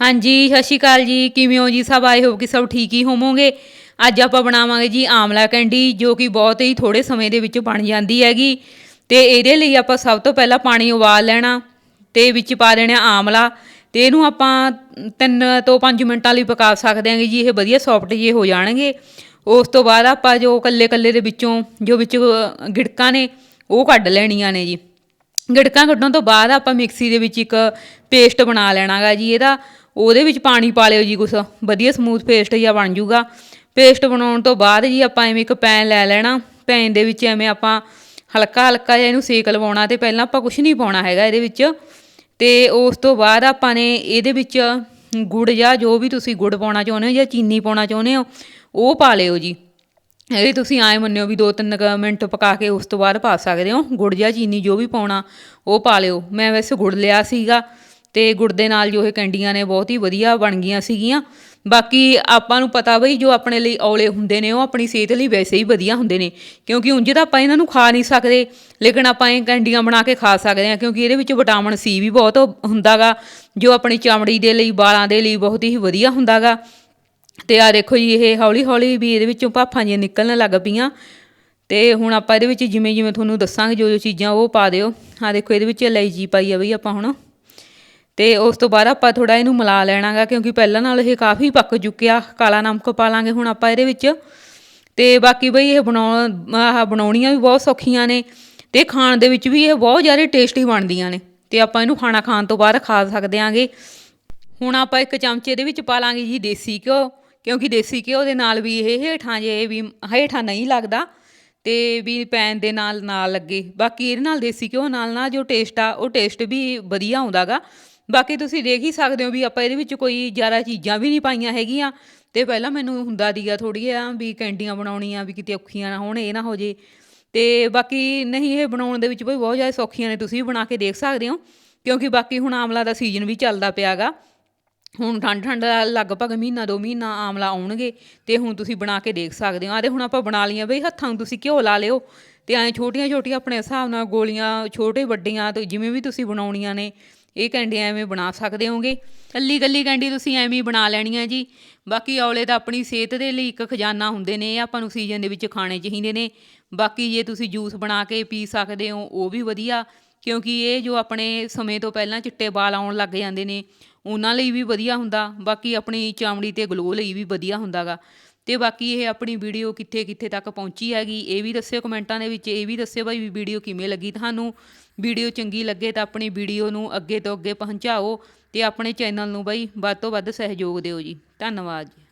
ਹਾਂਜੀ, ਸਤਿ ਸ਼੍ਰੀ ਅਕਾਲ ਜੀ। ਕਿਵੇਂ ਹੋ ਜੀ? ਸਭ ਆਏ ਹੋ ਕਿ ਸਭ ਠੀਕ ਹੀ ਹੋਵੋਗੇ? ਅੱਜ ਆਪਾਂ ਬਣਾਵਾਂਗੇ ਜੀ ਆਮਲਾ ਕੈਂਡੀ, ਜੋ ਕਿ ਬਹੁਤ ਹੀ ਥੋੜੇ ਸਮੇਂ ਦੇ ਵਿੱਚ ਬਣ ਜਾਂਦੀ ਹੈਗੀ। ਤੇ ਇਹਦੇ ਲਈ ਆਪਾਂ ਸਭ ਤੋਂ ਪਹਿਲਾਂ ਪਾਣੀ ਉਬਾਲ ਲੈਣਾ ਤੇ ਵਿੱਚ ਪਾ ਦੇਣਾ ਆਮਲਾ। ਤੇ ਇਹਨੂੰ ਆਪਾਂ 3 ਤੋਂ 5 ਮਿੰਟਾਂ ਲਈ ਪਕਾ ਸਕਦੇ ਹਾਂਗੇ ਜੀ, ਇਹ ਵਧੀਆ ਸੌਫਟ ਜਿਹੇ ਹੋ ਜਾਣਗੇ। ਉਸ ਤੋਂ ਬਾਅਦ ਆਪਾਂ ਜੋ ਕੱਲੇ ਕੱਲੇ ਦੇ ਵਿੱਚੋਂ, ਜੋ ਵਿੱਚ ਗਿੜਕਾਂ ਨੇ, ਉਹ ਕੱਢ ਲੈਣੀਆਂ ਨੇ ਜੀ। ਗੜਕਾਂ ਕੱਢਣ ਤੋਂ ਬਾਅਦ ਆਪਾਂ ਮਿਕਸੀ ਦੇ ਵਿੱਚ ਇੱਕ ਪੇਸਟ ਬਣਾ ਲੈਣਾਗਾ ਜੀ ਇਹਦਾ। ਉਹਦੇ ਵਿੱਚ ਪਾਣੀ ਪਾ ਲਿਓ ਜੀ ਕੁਛ। ਵਧੀਆ ਸਮੂਥ ਪੇਸਟ ਜਿਹਾ ਬਣ ਜਾਊਗਾ ਪੇਸਟ ਬਣਾਉਣ ਤੋਂ ਬਾਅਦ ਜੀ ਆਪਾਂ ਐਵੇਂ ਇੱਕ ਪੈਨ ਲੈ ਲੈਣਾ। ਪੈਨ ਦੇ ਵਿੱਚ ਐਵੇਂ ਆਪਾਂ ਹਲਕਾ ਹਲਕਾ ਜਿਹਾ ਇਹਨੂੰ ਸੇਕ ਲਵਾਉਣਾ ਤੇ ਪਹਿਲਾਂ ਆਪਾਂ ਕੁਝ ਨਹੀਂ ਪਾਉਣਾ ਹੈਗਾ ਇਹਦੇ ਵਿੱਚ। ਤੇ ਉਸ ਤੋਂ ਬਾਅਦ ਆਪਾਂ ਨੇ ਇਹਦੇ ਵਿੱਚ ਗੁੜ ਜਾਂ ਜੋ ਵੀ ਤੁਸੀਂ ਗੁੜ ਪਾਉਣਾ ਚਾਹੁੰਦੇ ਹੋ ਜਾਂ ਚੀਨੀ ਪਾਉਣਾ ਚਾਹੁੰਦੇ ਹੋ, ਉਹ ਪਾ ਲਿਓ ਜੀ। ਇਹ ਤੁਸੀਂ ਐਂ ਮੰਨਿਓ ਵੀ 2-3 ਮਿੰਟ ਪਕਾ ਕੇ ਉਸ ਤੋਂ ਬਾਅਦ ਪਾ ਸਕਦੇ ਹੋ। ਗੁੜ ਜਾਂ ਚੀਨੀ ਜੋ ਵੀ ਪਾਉਣਾ, ਉਹ ਪਾ ਲਿਓ। ਮੈਂ ਵੈਸੇ ਗੁੜ ਲਿਆ ਸੀਗਾ। ਤੇ ਗੁੜ ਦੇ ਨਾਲ ਜੋ ਇਹ ਕੈਂਡੀਆਂ ਨੇ ਬਹੁਤ ਹੀ ਵਧੀਆ ਬਣ ਗਈਆਂ ਸੀਗੀਆਂ। ਬਾਕੀ ਆਪਾਂ ਨੂੰ ਪਤਾ ਬਈ ਜੋ ਆਪਣੇ ਲਈ ਔਲੇ ਹੁੰਦੇ ਨੇ, ਉਹ ਆਪਣੀ ਸਿਹਤ ਲਈ ਵੈਸੇ ਹੀ ਵਧੀਆ ਹੁੰਦੇ ਨੇ। ਕਿਉਂਕਿ ਉਂਝ ਤਾਂ ਆਪਾਂ ਇਹਨਾਂ ਨੂੰ ਖਾ ਨਹੀਂ ਸਕਦੇ, ਲੇਕਿਨ ਆਪਾਂ ਇਹ ਕੈਂਡੀਆਂ ਬਣਾ ਕੇ ਖਾ ਸਕਦੇ ਹਾਂ, ਕਿਉਂਕਿ ਇਹਦੇ ਵਿੱਚ ਵਿਟਾਮਿਨ ਸੀ ਵੀ ਬਹੁਤ ਹੁੰਦਾਗਾ, ਜੋ ਆਪਣੀ ਚਮੜੀ ਦੇ ਲਈ, ਵਾਲਾਂ ਦੇ ਲਈ ਬਹੁਤ ਹੀ ਵਧੀਆ ਹੁੰਦਾਗਾ। ਤੇ ਆ ਦੇਖੋ ਜੀ, ਇਹ ਹੌਲੀ ਹੌਲੀ ਵੀ ਇਹਦੇ ਵਿੱਚੋਂ ਭਾਫਾਂ ਜਿਹੀਆਂ ਨਿਕਲਣ ਲੱਗ ਪਈਆਂ। ਤੇ ਹੁਣ ਆਪਾਂ ਇਹਦੇ ਵਿੱਚ ਜਿਵੇਂ ਜਿਵੇਂ ਤੁਹਾਨੂੰ ਦੱਸਾਂਗੇ ਜੋ ਜੋ ਚੀਜ਼ਾਂ ਉਹ ਪਾ ਦਿਓ। ਆ ਦੇਖੋ, ਇਹਦੇ ਵਿੱਚ ਇਲਾਇਚੀ ਪਾਈ ਆ ਬਈ ਆਪਾਂ ਹੁਣ। ਤੇ ਉਸ ਤੋਂ ਬਾਅਦ ਆਪਾਂ ਥੋੜਾ ਇਹਨੂੰ ਮਿਲਾ ਲੈਣਾਗਾ, ਕਿਉਂਕਿ ਪਹਿਲਾਂ ਨਾਲ ਇਹ ਕਾਫੀ ਪੱਕ ਚੁੱਕਿਆ, ਕਾਲਾ ਨਮਕ ਪਾ ਲਾਂਗੇ ਹੁਣ ਆਪਾਂ ਇਹਦੇ ਵਿੱਚ। ਤੇ ਬਾਕੀ ਬਈ ਇਹ ਬਣਾਉਣ, ਆਹ ਬਣਾਉਣੀਆਂ ਵੀ ਬਹੁਤ ਸੌਖੀਆਂ ਨੇ ਤੇ ਖਾਣ ਦੇ ਵਿੱਚ ਵੀ ਇਹ ਬਹੁਤ ਜ਼ਿਆਦਾ ਟੇਸਟੀ ਬਣਦੀਆਂ ਨੇ। ਤੇ ਆਪਾਂ ਇਹਨੂੰ ਖਾਣਾ ਖਾਣ ਤੋਂ ਬਾਅਦ ਖਾ ਸਕਦੇ ਆਂਗੇ। ਹੁਣ ਆਪਾਂ ਇੱਕ ਚਮਚੇ ਦੇ ਵਿੱਚ ਪਾ ਲਾਂਗੇ ਜੀ ਦੇਸੀ ਘਿਓ, ਕਿਉਂਕਿ ਦੇਸੀ ਘਿਓ ਦੇ ਨਾਲ ਵੀ ਇਹ ਹੇਠਾਂ ਜੇ ਵੀ ਹੇਠਾਂ ਨਹੀਂ ਲੱਗਦਾ ਤੇ ਵੀ ਪੈਨ ਦੇ ਨਾਲ ਨਾਲ ਲੱਗੇ। ਬਾਕੀ ਇਹਦੇ ਨਾਲ ਦੇਸੀ ਘਿਓ ਨਾਲ ਨਾਲ ਜੋ ਟੇਸਟ ਆ, ਉਹ ਟੇਸਟ ਵੀ ਵਧੀਆ ਆਉਂਦਾਗਾ। ਬਾਕੀ ਤੁਸੀਂ ਦੇਖ ਹੀ ਸਕਦੇ ਹੋ ਵੀ ਆਪਾਂ ਇਹਦੇ ਵਿੱਚ ਕੋਈ ਜ਼ਿਆਦਾ ਚੀਜ਼ਾਂ ਵੀ ਨਹੀਂ ਪਾਈਆਂ ਹੈਗੀਆਂ। ਤੇ ਪਹਿਲਾਂ ਮੈਨੂੰ ਹੁੰਦਾ ਦੀਗਾ ਥੋੜੀ ਆ ਵੀ ਕੈਂਡੀਆਂ ਬਣਾਉਣੀਆਂ ਵੀ ਕਿਤੇ ਔਖੀਆਂ ਨਾ ਹੋਣ, ਇਹ ਨਾ ਹੋ ਜੇ। ਤੇ ਬਾਕੀ ਨਹੀਂ, ਇਹ ਬਣਾਉਣ ਦੇ ਵਿੱਚ ਵੀ ਬਹੁਤ ਜ਼ਿਆਦਾ ਸੌਖੀਆਂ ਨੇ, ਤੁਸੀਂ ਵੀ ਬਣਾ ਕੇ ਦੇਖ ਸਕਦੇ ਹੋ। ਕਿਉਂਕਿ ਬਾਕੀ ਹੁਣ ਆਮਲਾ ਦਾ ਸੀਜ਼ਨ ਵੀ ਚੱਲਦਾ ਪਿਆਗਾ ਹੁਣ ਠੰਡ ਠੰਡ ਲਗਭਗ ਮਹੀਨਾ, ਦੋ ਮਹੀਨਾ ਆਮਲਾ ਆਉਣਗੇ ਤੇ ਹੁਣ ਤੁਸੀਂ ਬਣਾ ਕੇ ਦੇਖ ਸਕਦੇ ਹੋ। ਆਦੇ ਹੁਣ ਆਪਾਂ ਬਣਾ ਲਈਆਂ ਬਈ ਹੱਥਾਂ ਨੂੰ ਤੁਸੀਂ ਘਿਓ ਲਾ ਲਿਓ ਤੇ ਐਂ ਛੋਟੀਆਂ ਛੋਟੀਆਂ ਆਪਣੇ ਹਿਸਾਬ ਨਾਲ ਗੋਲੀਆਂ ਛੋਟੇ ਵੱਡੀਆਂ ਤੇ ਜਿਵੇਂ ਵੀ ਤੁਸੀਂ ਬਣਾਉਣੀਆਂ ਨੇ ਇਹ ਕੈਂਡੀ ਐਵੇਂ ਬਣਾ ਸਕਦੇ ਹੋਗੇ? ਕੱਲੀ ਕੱਲੀ ਕੈਂਡੀ ਤੁਸੀਂ ਐਵੇਂ ਹੀ ਬਣਾ ਲੈਣੀ ਹੈ ਜੀ। ਬਾਕੀ ਔਲੇ ਤਾਂ ਆਪਣੀ ਸਿਹਤ ਦੇ ਲਈ ਇੱਕ ਖਜ਼ਾਨਾ ਹੁੰਦੇ ਨੇ ਇਹ ਆਪਾਂ ਨੂੰ ਸੀਜ਼ਨ ਦੇ ਵਿੱਚ ਖਾਣੇ ਚਾਹੀਦੇ ਨੇ। ਬਾਕੀ ਜੇ ਤੁਸੀਂ ਜੂਸ ਬਣਾ ਕੇ ਪੀ ਸਕਦੇ ਹੋ, ਉਹ ਵੀ ਵਧੀਆ। ਕਿਉਂਕਿ ਇਹ ਜੋ ਆਪਣੇ ਸਮੇਂ ਤੋਂ ਪਹਿਲਾਂ ਚਿੱਟੇ ਵਾਲ ਆਉਣ ਲੱਗ ਜਾਂਦੇ ਨੇ, ਉਹਨਾਂ ਲਈ ਵੀ ਵਧੀਆ ਹੁੰਦਾ। ਬਾਕੀ ਆਪਣੀ ਚਮੜੀ ਤੇ ਗਲੋ ਲਈ ਵੀ ਵਧੀਆ ਹੁੰਦਾਗਾ। ਤੇ ਬਾਕੀ ਇਹ ਆਪਣੀ ਵੀਡੀਓ ਕਿੱਥੇ ਕਿੱਥੇ ਤੱਕ ਪਹੁੰਚੀ ਹੈਗੀ, ਇਹ ਵੀ ਦੱਸਿਓ ਕਮੈਂਟਾਂ ਦੇ ਵਿੱਚ, ਇਹ ਵੀ ਦੱਸਿਓ ਭਾਈ ਵੀਡੀਓ ਕਿਵੇਂ ਲੱਗੀ ਤੁਹਾਨੂੰ। ਵੀਡੀਓ ਚੰਗੀ ਲੱਗੇ ਤਾਂ ਆਪਣੀ ਵੀਡੀਓ ਨੂੰ ਅੱਗੇ ਤੋਂ ਅੱਗੇ ਪਹੁੰਚਾਓ ਤੇ ਆਪਣੇ ਚੈਨਲ ਨੂੰ ਬਾਈ ਵੱਧ ਤੋਂ ਵੱਧ ਸਹਿਯੋਗ ਦਿਓ ਜੀ। ਧੰਨਵਾਦ ਜੀ।